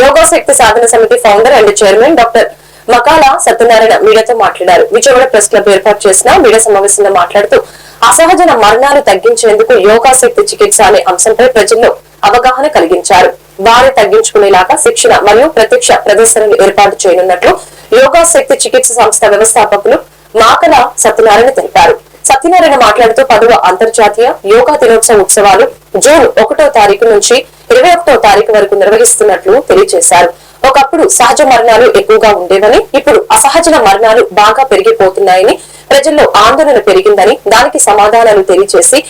Yoga Shakti Sadhana Samiti founder and chairman doctor Makala Satyanarayana మీడియాతో మాట్లాడారు. Vijayawada press club ఏర్పాటు చేసిన మీడియా సమావేశంలో మాట్లాడుతూ అసహజన మరణాలు తగ్గించేందుకు యోగా శక్తి చికిత్స అనే అంశంపై ప్రజల్లో అవగాహన కలిగించారు. వారి తగ్గించుకునేలాగా శిక్షణ మరియు ప్రత్యక్ష ప్రదర్శనలు ఏర్పాటు చేయనున్నట్లు యోగా శక్తి చికిత్స సంస్థ వ్యవస్థాపకులు మాకల సత్యనారాయణ తెలిపారు. సత్యనారాయణ మాట్లాడుతూ పదవ అంతర్జాతీయ యోగా దినోత్సవ ఉత్సవాలు జూన్ ఒకటో తారీఖు నుంచి ఇరవై ఒకటో తారీఖు వరకు నిర్వహిస్తున్నట్లు తెలియజేశారు. ఒకప్పుడు సహజ మరణాలు ఎక్కువగా ఉండేవని ఇప్పుడు అసహజన మరణాలు బాగా పెరిగిపోతున్నాయని ప్రజల్లో ఆందోళన పెరిగిందని దానికి సమాధానాలు తెలియజేసి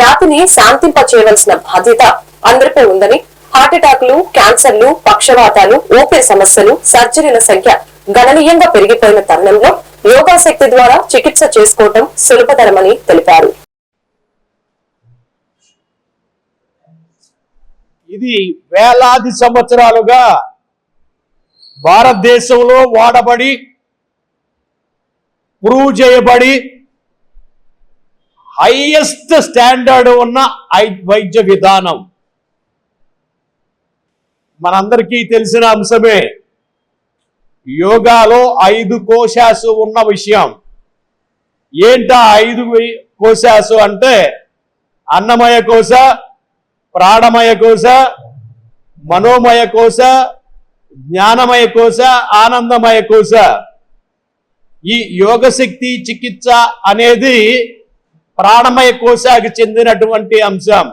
జాతిని శాంతింప చేయవలసిన బాధ్యత అందరిపై ఉందని హార్ట్అటాక్లు క్యాన్సర్లు పక్షవాతాలు ఊపిరి సమస్యలు సర్జరీల సంఖ్య గణనీయంగా పెరిగిపోయిన తరుణంలో యోగా శక్తి ద్వారా చికిత్స చేసుకోవటం సులభతరమని తెలిపారు. ఇది వేలాది సంవత్సరాలుగా భారతదేశంలో వాడబడి ప్రూవ్ చేయబడి హైయెస్ట్ స్టాండర్డ్ ఉన్న ఐ- వైద్య విధానం. మనందరికీ తెలిసిన అంశమే యోగాలో ఐదు కోశాసు ఉన్న విషయం. ఏంటా ఐదు కోశాసు అంటే అన్నమయ కోశ ప్రాణమయ కోశ మనోమయ కోశ జ్ఞానమయ కోశ ఆనందమయ కోశ. ఈ యోగశక్తి చికిత్స అనేది ప్రాణమయ కోశకు చెందినటువంటి అంశం.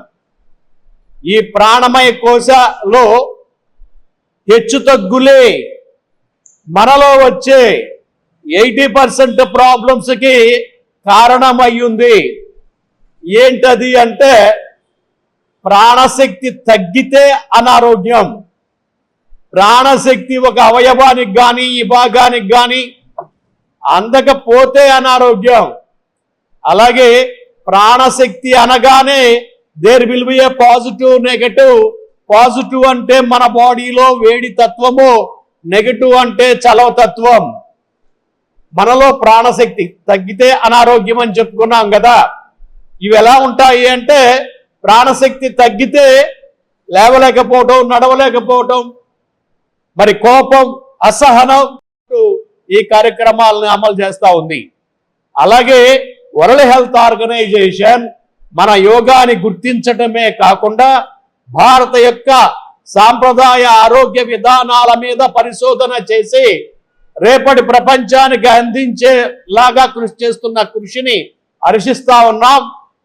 ఈ ప్రాణమయ కోశలో హెచ్చు తగ్గులే. మనలో వచ్చే ఎయిటీ పర్సెంట్ ప్రాబ్లమ్స్కి కారణమయ్యింది. ఏంటది అంటే ప్రాణశక్తి తగ్గితే అనారోగ్యం. ప్రాణశక్తి ఒక అవయవానికి కానీ ఈ భాగానికి కానీ అందకపోతే అనారోగ్యం. అలాగే ప్రాణశక్తి అనగానే there will be a positive negative positive అంటే మన బాడీలో వేడి తత్వము నెగటివ్ అంటే చలవ తత్వం. మనలో ప్రాణశక్తి తగ్గితే అనారోగ్యం అని చెప్పుకున్నాం కదా. ఇవి ఎలా ఉంటాయి అంటే ప్రాణశక్తి తగ్గితే లేవలేకపోవటం నడవలేకపోవటం మరి కోపం అసహనం ఈ కార్యక్రమాలను అమలు చేస్తూ ఉంది. అలాగే వరల్డ్ హెల్త్ ఆర్గనైజేషన్ మన యోగాని గుర్తించటమే కాకుండా భారత యొక్క సాంప్రదాయ ఆరోగ్య విధానాల మీద పరిశోధన చేసి రేపటి ప్రపంచానికి అందించేలాగా కృషి చేస్తున్న కృషిని హర్షిస్తా ఉన్నాం.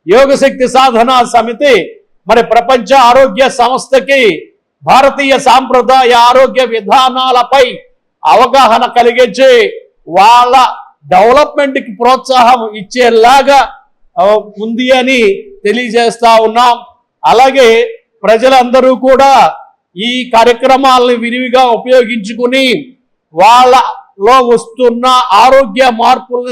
యోగశక్తి సాధన సమితి మరి ప్రపంచ ఆరోగ్య సంస్థకి భారతీయ సాంప్రదాయ ఆరోగ్య విధానాలపై అవగాహన కలిగించి వాళ్ళ డెవలప్మెంట్కి ప్రోత్సాహం ఇచ్చేలాగా ఉంది అని తెలియజేస్తా ఉన్నాం. అలాగే ప్రజలందరూ కూడా ఈ కార్యక్రమాలను విరివిగా ఉపయోగించుకుని వాళ్ళలో వస్తున్న ఆరోగ్య మార్పుల్ని